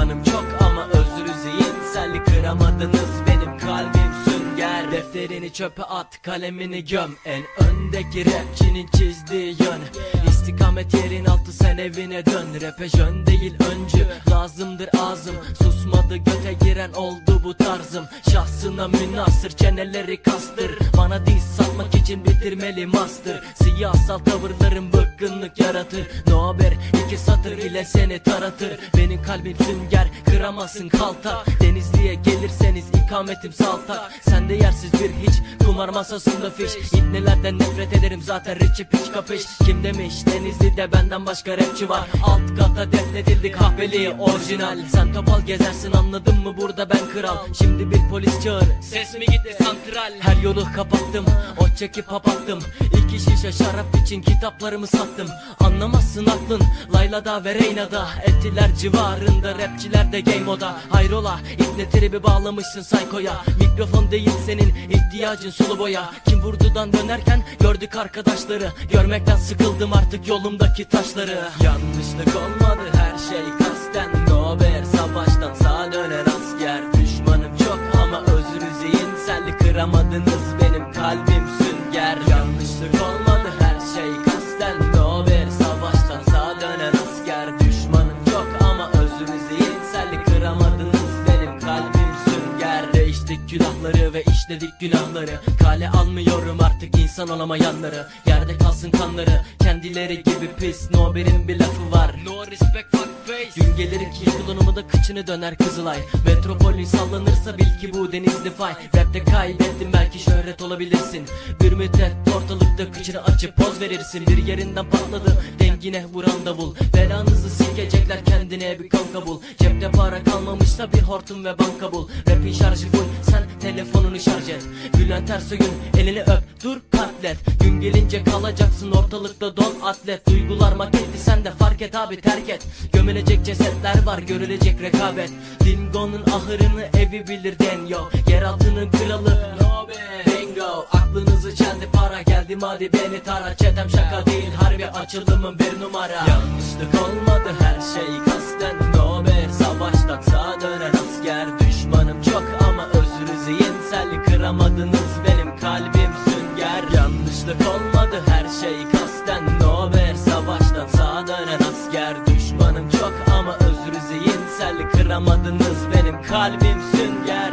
Düşmanım çok ama özür zihinsellik kıramadınız benim kalbim sünger. Defterini çöpe at kalemini göm. En öndeki rapçinin çizdiği yön. İstikamet yerin altı sen evine dön. Rap'e jön değil öncü lazımdır ağzım. Susmadı göte giren oldu bu tarzım. Şahsına münasır çeneleri kastır. Bana diz satmak için bitirmeli master. Siyasal tavırlarım bıkkınlık yaratır. No haber iki satır ile seni taratır. Benim kalbim sünger kıramazsın kalta Denizli'ye gelirseniz ikametim saltak. Sende yersiz bir hiç kumar masasında fiş. İbnelerden nefret ederim zaten rich'i piç kapış. Kim demiş Denizli'de benden başka rapçi var. Alt kata defnedildi kahveli orijinal. Sen topal gezersin anladın mı? Burada ben kral. Şimdi bir polis çağır Ses mi gitti santral? Her yolu kapattım o çekip kapattım İki şişe şarap için kitaplarımı sattım. Anlamazsın aklın Layla'da ve Reyna'da Ettiler civarında rapçiler de game moda Hayrola İbne tribi bağlamışsın saykoya Mikrofon değil senin ihtiyacın sulu boya. Kim vurdudan dönerken gördük arkadaşları. Görmekten sıkıldım artık yolumdaki taşları. Yanlışlık olmadı her şey kasten. No haber savaştan sağa dönen asker. Düşmanım çok ama özrü zihinselli Kıramadınız Yanlışlık olmadı her şey kasten. No haber savaştan sağa dönen asker. Düşmanım çok ama özrü Külahları ve işledik günahları. Kale almıyorum artık insan olamayanları. Yerde kalsın kanları. Kendileri gibi pis No haberin bir lafı var. No respect fuck face. Gün gelir ki yolunumu da kıçını döner Kızılay. Metropolün sallanırsa bil ki bu denizli fay. Rapte kaybettin belki şöhret olabilirsin. Bir müddet ortalıkta kıçını açıp poz verirsin. Bir yerinden patladı dengine vuran davul Belanızı sikecekler kendine bir kanka bul. Cepte para kalmamışsa bir hortum ve banka bul. Rapin şarjı full sen telefonunu şarj et. Bülent Ersoy'un elini öp dur katlet. Gün gelince kalacaksın ortalıkta don atlet. Duygular maketti sen de fark et abi terk et. Gömülecek cesetler var görülecek rekabet. Dingo'nun ahırını evi bilir Denyo. Yeraltının kralı no be. Bingo Aklınızı çeldi para geldim hadi beni tara. Çetem şaka değil harbi açılımın bir numara. Yanlışlık olmadı her şey kasten No Yanlışlık olmadı her şey kasten. No be Savaştan sağa dönen asker. Düşmanım çok ama özrü zihinselli Kıramadınız benim kalbim sünger